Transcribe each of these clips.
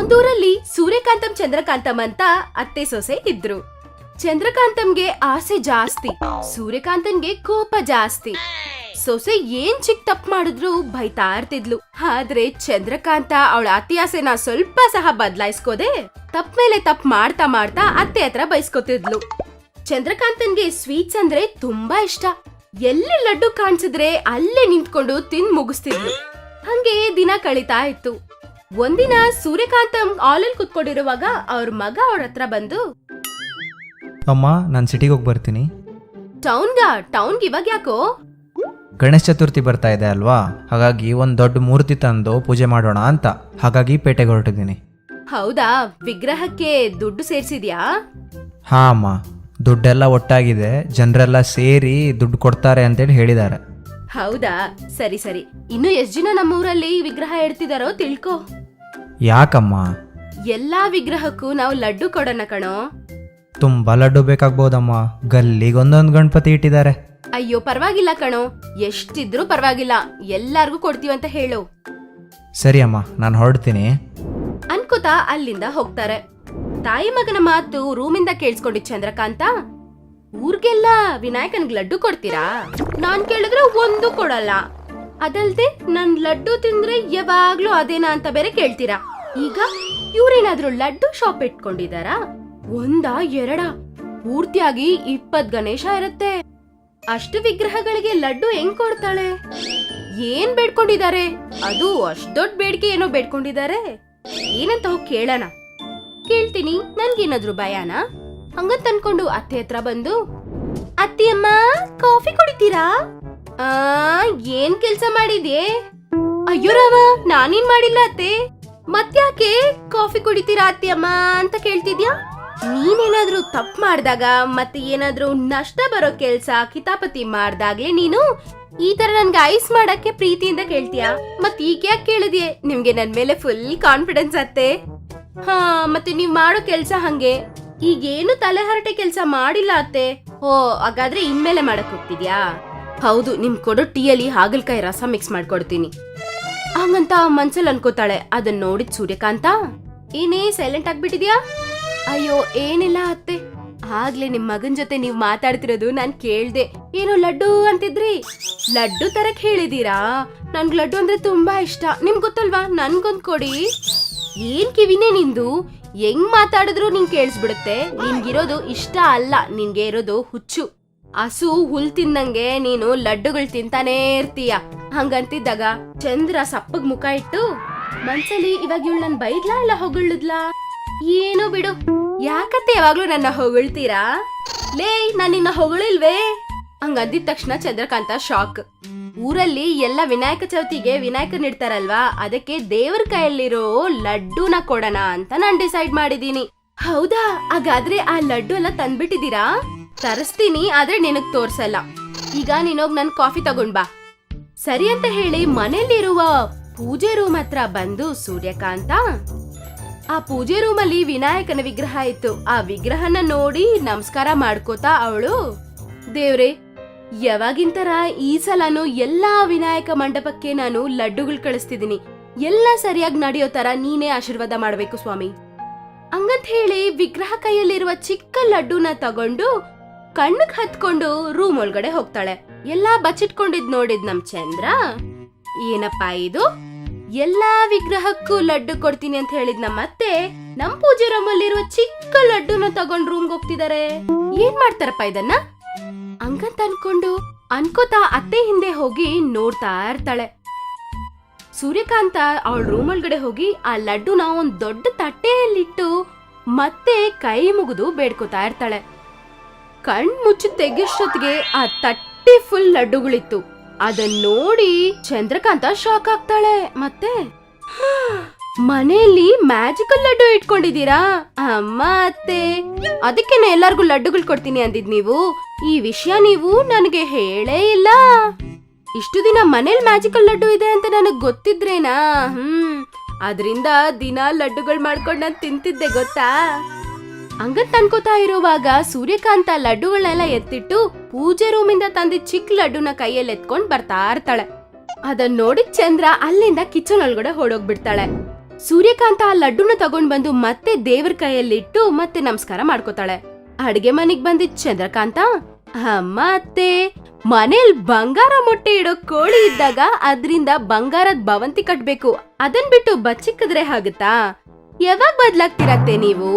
ಒಂದೂರಲ್ಲಿ ಸೂರ್ಯಕಾಂತಂ, ಚಂದ್ರಕಾಂತಂ ಅಂತ ಅತ್ತೆ ಸೊಸೆ ಇದ್ರು. ಚಂದ್ರಕಾಂತಂಗೆ ಆಸೆ ಜಾಸ್ತಿ ಸೂರ್ಯಕಾಂತನ್ಗೆ ಕೋಪ ಜಾಸ್ತಿ. ಸೊಸೆ ಏನ್ ಚಿಕ್ ತಪ್ಪು ಮಾಡಿದ್ರು ಬೈತಾ ಇರ್ತಿದ್ಲು. ಆದ್ರೆ ಚಂದ್ರಕಾಂತ ಅವಳ ಅತಿ ಆಸೆನ ಸ್ವಲ್ಪ ಸಹ ಬದಲಾಯಿಸ್ಕೋದೆ, ತಪ್ಪ ಮೇಲೆ ತಪ್ಪು ಮಾಡ್ತಾ ಮಾಡ್ತಾ ಅತ್ತೆ ಹತ್ರ ಬೈಸ್ಕೊತಿದ್ಲು. ಚಂದ್ರಕಾಂತನ್ಗೆ ಸ್ವೀಟ್ಸ್ ಅಂದ್ರೆ ತುಂಬಾ ಇಷ್ಟ. ಎಲ್ಲಿ ಲಡ್ಡು ಕಾಣಿಸಿದ್ರೆ ಅಲ್ಲೇ ನಿಂತ್ಕೊಂಡು ತಿಂದ್ ಮುಗಿಸ್ತಿದ್ಲು. ಹಂಗೆ ದಿನ ಕಳೀತಾ ಇತ್ತು. ಒಂದಿನ ಸೂರ್ಯಕಾಂತ ಆಲಲ್ಲಿ ಕುತ್ಕೊಂಡಿರುವಾಗ ಅವ್ರ ಮಗ ಅವ್ರ ಹತ್ರ ಬಂದು ಅಮ್ಮ ನಾನು ಸಿಟಿಗೆ ಹೋಗಿ ಬರ್ತೀನಿ. ಟೌನ್ಗ? ಟೌನ್ಗೆ ಇವಾಗ ಯಾಕೋ? ಗಣೇಶ ಚತುರ್ಥಿ ಬರ್ತಾ ಇದೆ ಅಲ್ವಾ? ಹಾಗಾಗಿ ಒಂದು ದೊಡ್ಡ ಮೂರ್ತಿ ತಂದು ಪೂಜೆ ಮಾಡೋಣ ಅಂತ. ಹಾಗಾಗಿ ಪೇಟೆಗೆ ಹೊರಟಿದ್ದೀನಿ. ಹೌದಾ? ವಿಗ್ರಹಕ್ಕೆ ದುಡ್ಡು ಸೇರಿಸಿದ್ಯಾ? ಹಾ ಅಮ್ಮ. ದುಡ್ಡೆಲ್ಲ ಒಟ್ಟಾಗಿದೆ. ಜನರೆಲ್ಲ ಸೇರಿ ದುಡ್ಡು ಕೊಡ್ತಾರೆ ಅಂತೇಳಿ ಹೇಳಿದ್ದಾರೆ. ಹೌದಾ? ಸರಿ ಸರಿ. ಇನ್ನು ಎಷ್ಟು ಜನ ನಮ್ಮೂರಲ್ಲಿ ವಿಗ್ರಹ ಇಡ್ತಿದಾರೋ ತಿಳ್ಕೊ. ಯಾಕಮ್ಮ? ಎಲ್ಲಾ ವಿಗ್ರಹಕ್ಕೂ ನಾವು ಲಡ್ಡು ಕೊಡೋಣ ಕಣೋ. ತುಂಬಾ ಲಡ್ಡು ಬೇಕಾಗ್ಬೋದಮ್ಮ. ಗಲ್ಲಿಗೊಂದೊಂದು ಗಣಪತಿ ಇಟ್ಟಿದ್ದಾರೆ. ಅಯ್ಯೋ ಪರವಾಗಿಲ್ಲ ಕಣೋ. ಎಷ್ಟಿದ್ರೂ ಪರವಾಗಿಲ್ಲ. ಎಲ್ಲಾರ್ಗೂ ಕೊಡ್ತೀವಂತ ಹೇಳು. ಸರಿ ಅಮ್ಮ ನಾನು ಹೊರಡ್ತೀನಿ. ಅನ್ಕೋತಾ ಅಲ್ಲಿಂದ ಹೋಗ್ತಾರೆ. ತಾಯಿ ಮಗನ ಮಾತು ರೂಮಿಂದ ಕೇಳಿಸ್ಕೊಂಡು ಚಂದ್ರಕಾಂತ ಊರ್ಗೆಲ್ಲ ವಿನಾಯಕನ್ಗ್ ಲಡ್ಡು ಕೊಡ್ತೀರಾ? ನಾನ್ ಕೇಳಿದ್ರೆ ಒಂದು ಕೊಡಲ್ಲ. ಅದಲ್ದೆ ನನ್ ಲಡ್ಡು ತಿಂದ್ರೆ ಯಾವಾಗ್ಲೂ ಅದೇನಾ ಅಂತ ಬೇರೆ ಕೇಳ್ತೀರಾ? ಈಗ ಇವ್ರೇನಾದ್ರೂ ಲಡ್ಡು ಶಾಪ್ ಇಟ್ಕೊಂಡಿದಾರಾ ಒಂದ ಎರಡ? ಪೂರ್ತಿಯಾಗಿ ಇಪ್ಪತ್ ಗಣೇಶ ಇರುತ್ತೆ. ಅಷ್ಟು ವಿಗ್ರಹಗಳಿಗೆ ಲಡ್ಡು ಹೆಂಗ್ ಕೊಡ್ತಾಳೆ? ಏನ್ ಬೇಡ್ಕೊಂಡಿದ್ದಾರೆ? ಅದು ಅಷ್ಟ್ ದೊಡ್ಡ ಬೇಡಿಕೆ ಏನೋ ಬೇಡ್ಕೊಂಡಿದ್ದಾರೆ. ಏನಂತ ಹೋಗಿ ಕೇಳೋಣ. ಕೇಳ್ತೀನಿ, ನನ್ಗೇನಾದ್ರೂ ಭಯಾನ? ಹಂಗಂತ ಅನ್ಕೊಂಡು ಅತ್ತೆ ಹತ್ರ ಬಂದು, ಅತ್ತಿಯಮ್ಮ, ಕಾಫಿ ಕುಡಿತೀರಾ? ಆ, ಏನ್ ಕೆಲ್ಸ ಮಾಡಿದ್ಯೆ? ಅಯ್ಯೋ ರಾವ ನಾನೇನ್ ಮಾಡಿಲ್ಲ ಅತ್ತೆ. ಮತ್ಯಾಕೆ ಕಾಫಿ ಕುಡಿತೀರಾ ಅತ್ತಿಯಮ್ಮ ಅಂತ ಕೇಳ್ತಿದ್ಯಾ? ನೀನೇನಾದ್ರೂ ತಪ್ಪು ಮಾಡಿದಾಗ ಮತ್ತೆ ಏನಾದ್ರೂ ನಷ್ಟ ಬರೋ ಕೆಲ್ಸ ಕಿತಾಪತಿ ಮಾಡ್ದಾಗ್ಲೇ ನೀನು ಈ ತರ ನನ್ಗೆ ಐಸ್ ಮಾಡಕ್ಕೆ ಪ್ರೀತಿಯಿಂದ ಕೇಳ್ತೀಯಾ? ಮತ್ ಈಗ ಯಾಕೆ ಕೇಳಿದ್ಯೆ? ನಿಮ್ಗೆ ನನ್ ಮೇಲೆ ಫುಲ್ ಕಾನ್ಫಿಡೆನ್ಸ್ ಅತ್ತೆ. ಹಾ, ಮತ್ತೆ ನೀವ್ ಮಾಡೋ ಕೆಲ್ಸ ಹಂಗೆ. ಈಗೇನು ತಲೆ ಹರಟೆ ಕೆಲ್ಸ ಮಾಡಿಲ್ಲ ಅತ್ತೆ. ಓ, ಹಾಗಾದ್ರೆ ಇನ್ಮೇಲೆ ಮಾಡಕ್ ಹೋಗ್ತಿದ್ಯಾ? ಹೌದು, ನಿಮ್ ಕೊಡೋ ಟೀಯಲ್ಲಿ ಹಾಗಲ್ಕಾಯಿ ರಸ ಮಿಕ್ಸ್ ಮಾಡ್ಕೊಡ್ತೀನಿ. ಹಂಗಂತ ಮನ್ಸಲ್ಲಿ ಅನ್ಕೋತಾಳೆ. ಅದನ್ನ ನೋಡಿದ್ ಸೂರ್ಯಕಾಂತ, ಏನೇ ಸೈಲೆಂಟ್ ಆಗ್ಬಿಟ್ಟಿದ್ಯಾ? ಅಯ್ಯೋ, ಏನಿಲ್ಲ ಅತ್ತೆ. ಆಗ್ಲೇ ನಿಮ್ ಮಗನ್ ಜೊತೆ ನೀವ್ ಮಾತಾಡ್ತಿರೋದು ನಾನ್ ಕೇಳ್ದೆ. ಏನೋ ಲಡ್ಡು ಅಂತಿದ್ರಿ? ಲಡ್ಡು ತರಕ್ ಹೇಳಿದೀರಾ? ನನ್ಗ್ ಲಡ್ಡು ಅಂದ್ರೆ ತುಂಬಾ ಇಷ್ಟ. ನಿಮ್ಗ್ ಗೊತ್ತಲ್ವಾ? ನನ್ಗೊಂದ್ ಕೊಡಿ. ಏನ್ ಕಿವಿನೇ ನಿಂದು? ಹೆಂಗ್ ಮಾತಾಡಿದ್ರು ನಿಂಗ್ ಕೇಳಿಸ್ಬಿಡುತ್ತೆ. ನಿನ್ಗಿರೋದು ಇಷ್ಟ ಅಲ್ಲ. ನಿನ್ಗೆ ಇರೋದು ಹುಚ್ಚು. ಹಸು ಹುಲ್ ತಿಂದಂಗೆ ನೀನು ಲಡ್ಡುಗಳು ತಿಂತಾನೇ ಇರ್ತೀಯ. ಹಂಗಂತಿದ್ದಾಗ ಚಂದ್ರ ಸಪ್ಪಗ್ ಮುಖ ಇಟ್ಟು, ಮನ್ಸಲ್ಲಿ ಇವಾಗ ಇವಳು ನನ್ ಬೈದ್ಲಾ ಇಲ್ಲ ಹೊಗಳಿದ್ಲಾ ಏನು ಬಿಡು, ಯಾಕತ್ತೆ ಯಾವಾಗ್ಲೂ ನನ್ನ ಹೊಗಳ್ತೀರಾ? ಲೇ, ನಾನ್ ನಿನ್ನ ಹೊಗಳಿಲ್ವೇ? ಹಂಗಂದಿದ ತಕ್ಷಣ ಚಂದ್ರಕಾಂತ ಶಾಕ್ ಊರಲ್ಲಿ ಎಲ್ಲ ವಿನಾಯಕ ಚೌತಿಗೆ ವಿನಾಯಕನ್ ಇಡ್ತಾರಲ್ವಾ, ಅದಕ್ಕೆ ದೇವ್ರ ಕೈಯಲ್ಲಿರೋ ಲಡ್ಡುನ ಕೊಡೋಣ ಅಂತ ನಾನ್ ಡಿಸೈಡ್ ಮಾಡಿದೀನಿ ಹೌದಾ, ಹಾಗಾದ್ರೆ ಆ ಲಡ್ಡು ಎಲ್ಲ ತಂದ್ಬಿಟ್ಟಿದೀರಾ ತರಿಸ್ತೀನಿ, ಆದ್ರೆ ನಿನಗ್ ತೋರ್ಸಲ್ಲ. ಈಗ ನೀನೋಗ್ ನನ್ ಕಾಫಿ ತಗೊಂಡ್ ಬಾ. ಸರಿ ಅಂತ ಹೇಳಿ ಮನೆಯಲ್ಲಿರುವ ಪೂಜೆ ರೂಮ್ ಹತ್ರ ಬಂದು ಸೂರ್ಯಕಾಂತ, ಆ ಪೂಜೆ ರೂಮಲ್ಲಿ ವಿನಾಯಕನ ವಿಗ್ರಹ ಇತ್ತು. ಆ ವಿಗ್ರಹನ ನೋಡಿ ನಮಸ್ಕಾರ ಮಾಡ್ಕೋತಾ ಅವಳು, ದೇವ್ರೆ, ಯಾವಾಗಿಂತರ ಈ ಸಲನು ಎಲ್ಲಾ ವಿನಾಯಕ ಮಂಟಪಕ್ಕೆ ನಾನು ಲಡ್ಡುಗಳು ಕಳಿಸ್ತಿದ್ದೀನಿ. ಎಲ್ಲ ಸರಿಯಾಗಿ ನಡೆಯೋ ತರ ನೀನೇ ಆಶೀರ್ವಾದ ಮಾಡಬೇಕು ಸ್ವಾಮಿ. ಹಂಗಂತ ಹೇಳಿ ವಿಗ್ರಹ ಕೈಯಲ್ಲಿರುವ ಚಿಕ್ಕ ಲಡ್ಡುನ ತಗೊಂಡು ಕಣ್ಣಿಗೆ ಹತ್ಕೊಂಡು ರೂಮ್ ಒಳಗಡೆ ಹೋಗ್ತಾಳೆ. ಎಲ್ಲಾ ಬಚ್ಚಿಟ್ಕೊಂಡಿದ್ ನೋಡಿದ್ ನಮ್ ಚಂದ್ರ, ಏನಪ್ಪಾ ಇದು? ಎಲ್ಲಾ ವಿಗ್ರಹಕ್ಕೂ ಲಡ್ಡು ಕೊಡ್ತೀನಿ ಅಂತ ಹೇಳಿದ್ ನಮ್ಮ ಅತ್ತೆ, ನಮ್ ಪೂಜೆ ರೂಮಲ್ಲಿರುವ ಚಿಕ್ಕ ಲಡ್ಡುನ ತಗೊಂಡ್ ರೂಮ್ಗೆ ಹೋಗ್ತಿದಾರೆ. ಏನ್ ಮಾಡ್ತಾರಪ್ಪ ಇದನ್ನ? ಹಂಗಂತ ಅನ್ಕೊಂಡು ಅನ್ಕೋತಾ ಅತ್ತೆ ಹಿಂದೆ ಹೋಗಿ ನೋಡ್ತಾ ಇರ್ತಾಳೆ. ಸೂರ್ಯಕಾಂತ ಅವಳ ರೂಮ್ ಒಳಗಡೆ ಹೋಗಿ ಆ ಲಡ್ಡುನ ಒಂದ್ ದೊಡ್ಡ ತಟ್ಟೆಯಲ್ಲಿಟ್ಟು ಮತ್ತೆ ಕೈ ಮುಗಿದು ಬೇಡ್ಕೋತಾ ಇರ್ತಾಳೆ. ಕಣ್ ಮುಚ್ಚಿ ತೆಗೆಷ್ಟೊತ್ತಿಗೆ ಆ ತಟ್ಟೆ ಫುಲ್ ಲಡ್ಡುಗಳಿತ್ತು. ಅದನ್ ನೋಡಿ ಚಂದ್ರಕಾಂತ ಶಾಕ್ ಆಗ್ತಾಳೆ. ಮತ್ತೆ? ಮನೆಯಲ್ಲಿ ಮ್ಯಾಜಿಕಲ್ ಲಡ್ಡು ಇಟ್ಕೊಂಡಿದೀರಾ ಅಮ್ಮ ಅತ್ತೆ ಅದಕ್ಕೇನೆ ಎಲ್ಲಾರ್ಗೂ ಲಡ್ಡುಗಳು ಕೊಡ್ತೀನಿ ಅಂದಿದ್ ನೀವು. ಈ ವಿಷಯ ನೀವು ನನಗೆ ಹೇಳೇ ಇಲ್ಲ. ಇಷ್ಟು ದಿನ ಮನೇಲಿ ಮ್ಯಾಜಿಕಲ್ ಲಡ್ಡು ಇದೆ ಅಂತ ನನಗ್ ಗೊತ್ತಿದ್ರೇನಾ? ಹ್ಮ್. ಅದರಿಂದ ದಿನ ಲಡ್ಡುಗಳು ಮಾಡ್ಕೊಂಡು ನಾನು ತಿಂತಿದ್ದೆ, ಗೊತ್ತಾ? ಹಂಗಂತ ಅನ್ಕೋತಾ ಇರುವಾಗ ಸೂರ್ಯಕಾಂತ ಲಡ್ಡುಗಳನ್ನೆಲ್ಲ ಎತ್ತಿಟ್ಟು ಪೂಜೆ ರೂಮಿಂದ ತಂದಿದ್ ಚಿಕ್ಕ ಲಡ್ಡುನ ಕೈಯಲ್ಲಿ ಎತ್ಕೊಂಡ್ ಬರ್ತಾ ಇರ್ತಾಳೆ. ಅದನ್ನ ನೋಡಿ ಚಂದ್ರ ಅಲ್ಲಿಂದ ಕಿಚನ್ ಒಳಗಡೆ ಹೊಡೋಗ್ಬಿಡ್ತಾಳೆ ಸೂರ್ಯಕಾಂತ ಆ ಲಡ್ಡುನ ತಗೊಂಡ್ ಬಂದು ಮತ್ತೆ ದೇವ್ರ ಕೈಯಲ್ಲಿಟ್ಟು ಮತ್ತೆ ನಮಸ್ಕಾರ ಮಾಡ್ಕೋತಾಳೆ. ಅಡ್ಗೆ ಮನೆಗ್ ಬಂದಿ ಚಂದ್ರಕಾಂತ, ಅಮ್ಮ, ಅತ್ತೆ, ಮನೇಲಿ ಬಂಗಾರ ಮೊಟ್ಟೆ ಇಡೋ ಕೋಳಿ ಇದ್ದಾಗ ಅದ್ರಿಂದ ಬಂಗಾರದ ಭವಂತಿ ಕಟ್ಬೇಕು. ಅದನ್ ಬಿಟ್ಟು ಬಚ್ಚಿಕ್ಕಿದ್ರೆ ಆಗುತ್ತಾ? ಯಾವಾಗ ಬದ್ಲಾಗ್ತಿರತ್ತೆ ನೀವು?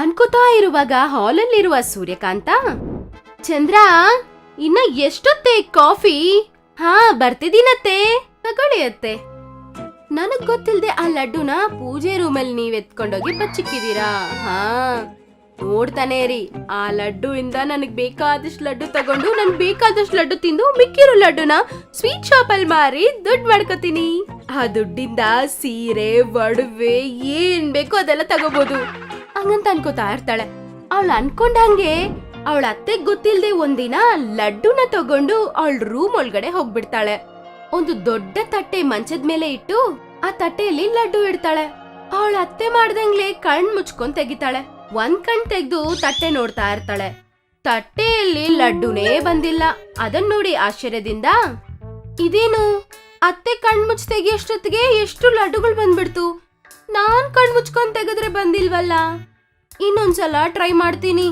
ಅನ್ಕೋತಾ ಇರುವಾಗ ಹಾಲಲ್ಲಿರುವ ಸೂರ್ಯಕಾಂತ, ಚಂದ್ರ, ಇನ್ನ ಎಷ್ಟೊತ್ತೆ ಕಾಫಿ? ಹಾ, ಬರ್ತಿದ್ದೀನತ್ತೆ. ತಗೊಳಿಯತ್ತೆ ನನಗ್ ಗೊತ್ತಿಲ್ದೆ ಆ ಲಡ್ಡುನ ಪೂಜೆ ರೂಮಲ್ಲಿ ನೀವ್ ಎತ್ಕೊಂಡೋಗಿ ಬಚ್ಚಿಕ್ಕಿದೀರಾ ಹಾ, ನೋಡ್ತಾನೆ ರೀ ಆ ಲಡ್ಡು ಇಂದ ನನಗ್ ಬೇಕಾದಷ್ಟು ಲಡ್ಡು ತಗೊಂಡು, ನನ್ ಬೇಕಾದಷ್ಟು ಲಡ್ಡು ತಿಂದು, ಮಿಕ್ಕಿರೋ ಲಡ್ಡುನ ಸ್ವೀಟ್ ಶಾಪ್ ಅಲ್ಲಿ ಮಾರಿ ದುಡ್ಡು ಮಾಡ್ಕೋತೀನಿ. ಆ ದುಡ್ಡಿಂದ ಸೀರೆ, ಒಡವೆ, ಏನ್ ಬೇಕೋ ಅದೆಲ್ಲ ತಗೋಬಹುದು ಹಂಗಂತ ಅನ್ಕೋತಾ ಇರ್ತಾಳೆ. ಅವಳು ಅನ್ಕೊಂಡಂಗೆ ಅವಳ ಅತ್ತೆಗ್ ಗೊತ್ತಿಲ್ದೆ ಒಂದಿನ ಲಡ್ಡುನ ತಗೊಂಡು ಅವಳ ರೂಮ್ ಒಳಗಡೆ ಹೋಗ್ಬಿಡ್ತಾಳೆ. ಒಂದು ದೊಡ್ಡ ತಟ್ಟೆ ಮಂಚದ ಮೇಲೆ ಇಟ್ಟು ಆ ತಟ್ಟೆಯಲ್ಲಿ ಲಡ್ಡು ಇಡ್ತಾಳೆ. ಅವಳ ಅತ್ತೆ ಮಾಡ್ದಂಗ್ಲೆ ಕಣ್ ಮುಚ್ಕೊಂಡ್ ತೆಗಿತಾಳೆ. ಒಂದ್ ಕಣ್ ತೆಗ್ದು ತಟ್ಟೆ ನೋಡ್ತಾ ಇರ್ತಾಳೆ. ತಟ್ಟೆಯಲ್ಲಿ ಲಡ್ಡುನೇ ಬಂದಿಲ್ಲ. ಅದನ್ ನೋಡಿ ಆಶ್ಚರ್ಯದಿಂದ, ಇದೇನು? ಅತ್ತೆ ಕಣ್ ಮುಚ್ಚ ತೆಗಿಯೋಷ್ಟೊತ್ತಿಗೆ ಎಷ್ಟು ಲಡ್ಡುಗಳು ಬಂದ್ಬಿಡ್ತು? ನಾನ್ ಕಣ್ ಮುಚ್ಕೊಂಡ್ ತೆಗೆದ್ರೆ ಬಂದಿಲ್ವಲ್ಲ? ಇನ್ನೊಂದ್ಸಲ ಟ್ರೈ ಮಾಡ್ತೀನಿ.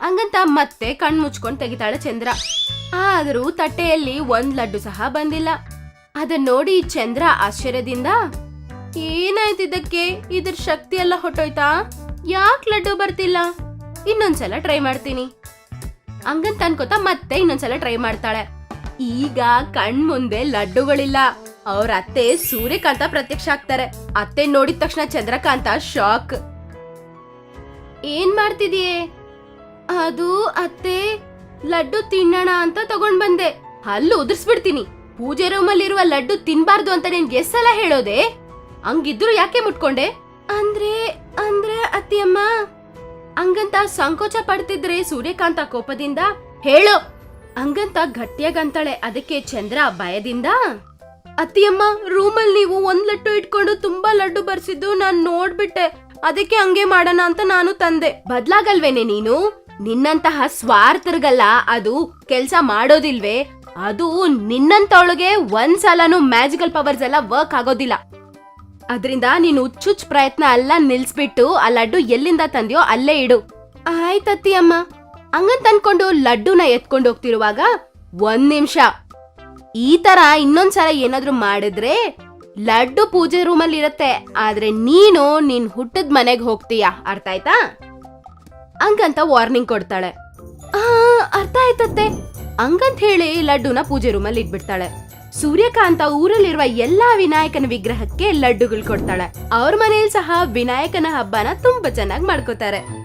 ಹಂಗಂತ ಮತ್ತೆ ಕಣ್ ಮುಚ್ಕೊಂಡ್ ತೆಗಿತಾಳೆ ಚಂದ್ರ. ಆದರೂ ತಟ್ಟೆಯಲ್ಲಿ ಒಂದ್ ಲಡ್ಡು ಸಹ ಬಂದಿಲ್ಲ. ಅದನ್ನ ನೋಡಿ ಚಂದ್ರ ಆಶ್ಚರ್ಯದಿಂದ ಏನಾಯ್ತಿದ್ದಕ್ಕೆ ಇದ್ರ ಶಕ್ತಿ ಎಲ್ಲ ಹೊಟ್ಟೋಯ್ತಾ ಯಾಕ್ ಲಡ್ಡು ಬರ್ತಿಲ್ಲ? ಇನ್ನೊಂದ್ಸಲ ಟ್ರೈ ಮಾಡ್ತೀನಿ. ಹಂಗಂತ ಅನ್ಕೋತಾ ಮತ್ತೆ ಇನ್ನೊಂದ್ಸಲ ಟ್ರೈ ಮಾಡ್ತಾಳೆ. ಈಗ ಕಣ್ ಮುಂದೆ ಲಡ್ಡುಗಳಿಲ್ಲ. ಅವ್ರ ಅತ್ತೆ ಸೂರ್ಯಕಾಂತ ಪ್ರತ್ಯಕ್ಷ ಆಗ್ತಾರೆ. ಅತ್ತೆ ನೋಡಿದ ತಕ್ಷಣ ಚಂದ್ರಕಾಂತ ಶಾಕ್ ಏನ್ ಮಾಡ್ತಿದೀಯೇ? ಅದು ಅತ್ತೆ ಲಡ್ಡು ತಿನ್ನೋಣ ಅಂತ ತಗೊಂಡ್ ಬಂದೆ. ಹಲ್ಲು ಉದುರ್ಸ್ಬಿಡ್ತೀನಿ. ಪೂಜೆ ರೂಮಲ್ಲಿರುವ ಲಡ್ಡು ತಿನ್ಬಾರ್ದು ಅಂತ ನಿನ್ಗೆ ಗೆಸ್ಸಲ್ಲ ಹೇಳೋದೆ? ಹಂಗಿದ್ರು ಯಾಕೆ ಮುಟ್ಕೊಂಡೆ? ಅಂದ್ರೆ ಅಂದ್ರೆ ಅತ್ತಿಯಮ್ಮ, ಹಂಗಂತ ಸಂಕೋಚ ಪಡ್ತಿದ್ರೆ ಸೂರ್ಯಕಾಂತ ಕೋಪದಿಂದ, ಹೇಳು. ಹಂಗಂತ ಗಟ್ಟಿಯಾಗಂತಾಳೆ ಅದಕ್ಕೆ ಚಂದ್ರ ಭಯದಿಂದ ಅತ್ತಿಯಮ್ಮ ರೂಮಲ್ಲಿ ನೀವು ಒಂದ್ ಲಡ್ಡು ಇಟ್ಕೊಂಡು ತುಂಬಾ ಲಡ್ಡು ಬರ್ಸಿದ್ದು ನಾನ್ ನೋಡ್ಬಿಟ್ಟೆ. ಅದಕ್ಕೆ ಹಂಗೆ ಮಾಡೋಣ ಅಂತ ನಾನು ತಂದೆ. ಬದ್ಲಾಗಲ್ವೇನೆ ನೀನು? ನಿನ್ನಂತಹ ಸ್ವಾರ್ಥರ್ಗಲ್ಲ ಅದು ಕೆಲ್ಸ ಮಾಡೋದಿಲ್ವೇ? ಅದು ನಿನ್ನಂತೊಳಗೆ ಒಂದ್ಸಲನೂ ಮ್ಯಾಜಿಕಲ್ ಪವರ್ಸ್ ಎಲ್ಲ ವರ್ಕ್ ಆಗೋದಿಲ್ಲ. ಅದರಿಂದ ನೀನು ಹುಚ್ಚುಚ್ ಪ್ರಯತ್ನ ಎಲ್ಲ ನಿಲ್ಸ್ಬಿಟ್ಟು ಆ ಲಡ್ಡು ಎಲ್ಲಿಂದ ತಂದ್ಯೋ ಅಲ್ಲೇ ಇಡು. ಆಯ್ತತ್ತಿ ಅಮ್ಮ ಹಂಗಂತ ಅನ್ಕೊಂಡು ಲಡ್ಡುನ ಎತ್ಕೊಂಡು ಹೋಗ್ತಿರುವಾಗ ಒಂದ್ ನಿಮಿಷ ಈ ತರ ಇನ್ನೊಂದ್ಸಲ ಏನಾದ್ರೂ ಮಾಡಿದ್ರೆ ಲಡ್ಡು ಪೂಜೆ ರೂಮಲ್ಲಿ ಇರತ್ತೆ. ಆದ್ರೆ ನೀನು ನಿನ್ ಹುಟ್ಟದ ಮನೆಗೆ ಹೋಗ್ತೀಯಾ? ಅರ್ಥ ಆಯ್ತಾ? ಹಂಗಂತ ವಾರ್ನಿಂಗ್ ಕೊಡ್ತಾಳೆ. ಅರ್ಥ ಆಯ್ತತ್ತೆ. ಹಂಗಂತ ಹೇಳಿ ಲಡ್ಡುನ ಪೂಜೆ ರೂಮಲ್ಲಿ ಇಟ್ಬಿಡ್ತಾಳೆ. ಸೂರ್ಯಕಾಂತ ಊರಲ್ಲಿರುವ ಎಲ್ಲಾ ವಿನಾಯಕನ ವಿಗ್ರಹಕ್ಕೆ ಲಡ್ಡುಗಳು ಕೊಡ್ತಾಳೆ. ಅವ್ರ ಮನೇಲಿ ಸಹ ವಿನಾಯಕನ ಹಬ್ಬನ ತುಂಬಾ ಚೆನ್ನಾಗಿ ಮಾಡ್ಕೋತಾರೆ.